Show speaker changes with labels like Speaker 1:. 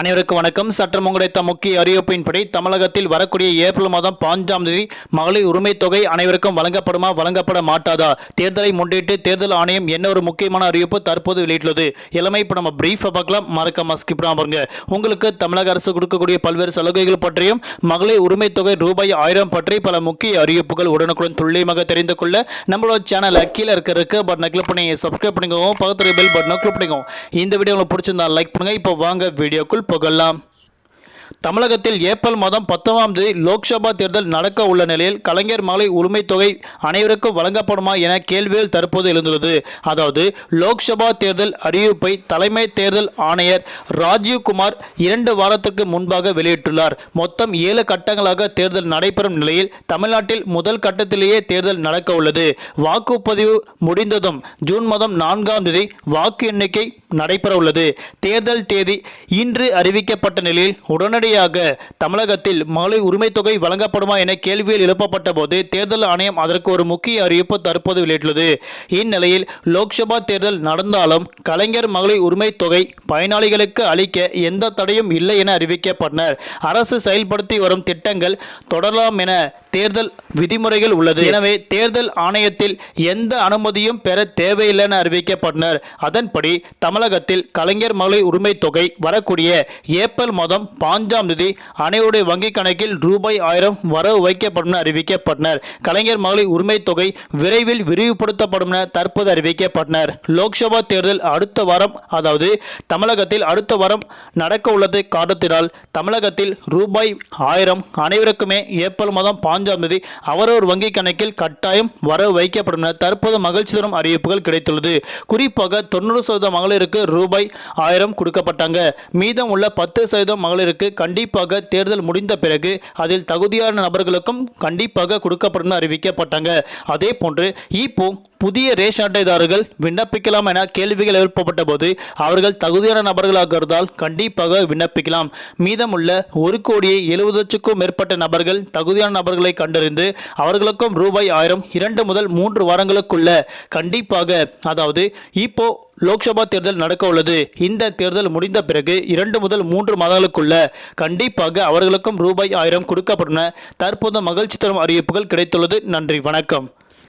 Speaker 1: அனைவருக்கும் வணக்கம். சற்றம் கிடைத்த முக்கிய அறிவிப்பின்படி தமிழகத்தில் வரக்கூடிய ஏப்ரல் மாதம் பாஞ்சாம் தேதி மகளிர் உரிமை தொகை அனைவருக்கும் வழங்கப்படுமா வழங்கப்பட மாட்டாதா? தேர்தலை முன்னிட்டு தேர்தல் ஆணையம் என்ன ஒரு முக்கியமான அறிவிப்பு தற்போது வெளியிட்டுள்ளது? எல்லாமே இப்போ நம்ம பிரீஃபை பார்க்கலாம். மறக்காம ஸ்கிப் பாருங்க. உங்களுக்கு தமிழக அரசு கொடுக்கக்கூடிய பல்வேறு சலுகைகள் பற்றியும் மகளிர் உரிமை தொகை ரூபாய் ஆயிரம் பற்றி பல முக்கிய அறிவிப்புகள் உடனுக்குடன் துல்லியமாக தெரிந்து கொள்ள நம்மளோட சேனலை கீழே இருக்கிறதுக்கு பட்டனை கிளிக் பண்ணி சப்ஸ்கிரைப் பண்ணிக்கோங்க. பக்கத்தில் பெல் பட்டனை கிளிக் பண்ணிக்கோங்க. இந்த வீடியோ உங்களுக்கு பிடிச்சிருந்தா லைக் பண்ணுங்க. இப்போ வாங்க வீடியோக்குள் புகழலாம். தமிழகத்தில் ஏப்ரல் மாதம் பத்தொன்பதாம் தேதி லோக்சபா தேர்தல் நடக்க உள்ள நிலையில் கலைஞர் மாலை உரிமை தொகை அனைவருக்கும் வழங்கப்படுமா என கேள்விகள் தற்போது எழுந்துள்ளது. அதாவது லோக்சபா தேர்தல் அறிவிப்பை தலைமை தேர்தல் ஆணையர் ராஜீவ்குமார் இரண்டு வாரத்திற்கு முன்பாக வெளியிட்டுள்ளார். மொத்தம் ஏழு கட்டங்களாக தேர்தல் நடைபெறும் நிலையில் தமிழ்நாட்டில் முதல் கட்டத்திலேயே தேர்தல் நடக்க உள்ளது. வாக்குப்பதிவு முடிந்ததும் ஜூன் மாதம் நான்காம் தேதி வாக்கு எண்ணிக்கை நடைபெற உள்ளது. தேர்தல் தேதி இன்று அறிவிக்கப்பட்ட நிலையில் உடனடியாக தமிழகத்தில் மகளிர் உரிமை தொகை வழங்கப்படுமா என கேள்வியில் எழுப்பப்பட்ட போது தேர்தல் ஆணையம் அதற்கு ஒரு முக்கிய அறிவிப்பு தற்போது வெளியிட்டுள்ளது. இந்நிலையில் லோக்சபா தேர்தல் நடந்தாலும் கலைஞர் மகளிர் உரிமை தொகை பயனாளிகளுக்கு அளிக்க எந்த தடையும் இல்லை என அறிவிக்கப்பட்டனர். அரசு செயல்படுத்தி வரும் திட்டங்கள் தொடரலாம் என தேர்தல் விதிமுறைகள் உள்ளது. எனவே தேர்தல் ஆணையத்தில் எந்த அனுமதியும் பெற தேவையில்லை என அறிவிக்கப்பட்டனர். அதன்படி தமிழகத்தில் கலைஞர் மகளிர் உரிமை தொகை வரக்கூடிய ஏப்ரல் மாதம் பாஞ்சாம் தேதி அனைவருடைய வங்கிக் கணக்கில் ரூபாய் ஆயிரம் வரவு வைக்கப்படும் என அறிவிக்கப்பட்டனர். கலைஞர் மகளிர் உரிமை தொகை விரைவில் விரிவுபடுத்தப்படும் என தற்போது அறிவிக்கப்பட்டனர். லோக்சபா தேர்தல் அடுத்த வாரம் அதாவது தமிழகத்தில் அடுத்த வாரம் நடக்க உள்ளது காரணத்தினால் தமிழகத்தில் ரூபாய் ஆயிரம் அனைவருக்குமே ஏப்ரல் மாதம் பாஞ்சாம் தேதி அவரவர் வங்கி கணக்கில் கட்டாயம் வரவு வைக்கப்படும் என தற்போது மகிழ்ச்சி தரும் அறிவிப்புகள் கிடைத்துள்ளது. குறிப்பாக தொண்ணூறு சதவீத மகளிருக்கு ரூபாய் ஆயிரம் கொடுக்கப்பட்டாங்க. மீதம் உள்ள பத்து சதவீதம் மகளிருக்கு கண்டிப்பாக தேர்தல் முடிந்த பிறகு அதில் தகுதியான நபர்களுக்கும் கண்டிப்பாக கொடுக்கப்படும் அறிவிக்கப்பட்டாங்க. அதே போன்று இப்போ புதிய ரேஷன் அட்டைதாரர்கள் விண்ணப்பிக்கலாம் என கேள்விகள் எழுப்பப்பட்ட போது அவர்கள் தகுதியான நபர்களாக இருந்தால் கண்டிப்பாக விண்ணப்பிக்கலாம். மீதமுள்ள ஒரு கோடியே எழுபது லட்சக்கும் மேற்பட்ட நபர்கள் தகுதியான நபர்களை கண்டறிந்து அவர்களுக்கும் ரூபாய் ஆயிரம் இரண்டு முதல் மூன்று வாரங்களுக்குள்ள கண்டிப்பாக அதாவது இப்போ லோக்சபா தேர்தல் நடக்க உள்ளது. இந்த தேர்தல் முடிந்த பிறகு இரண்டு முதல் மூன்று மாதங்களுக்குள்ள கண்டிப்பாக அவர்களுக்கும் ரூபாய் ஆயிரம் கொடுக்கப்படும் தற்போது மகிழ்ச்சி தரும் அறிவிப்புகள் கிடைத்துள்ளது. நன்றி வணக்கம்.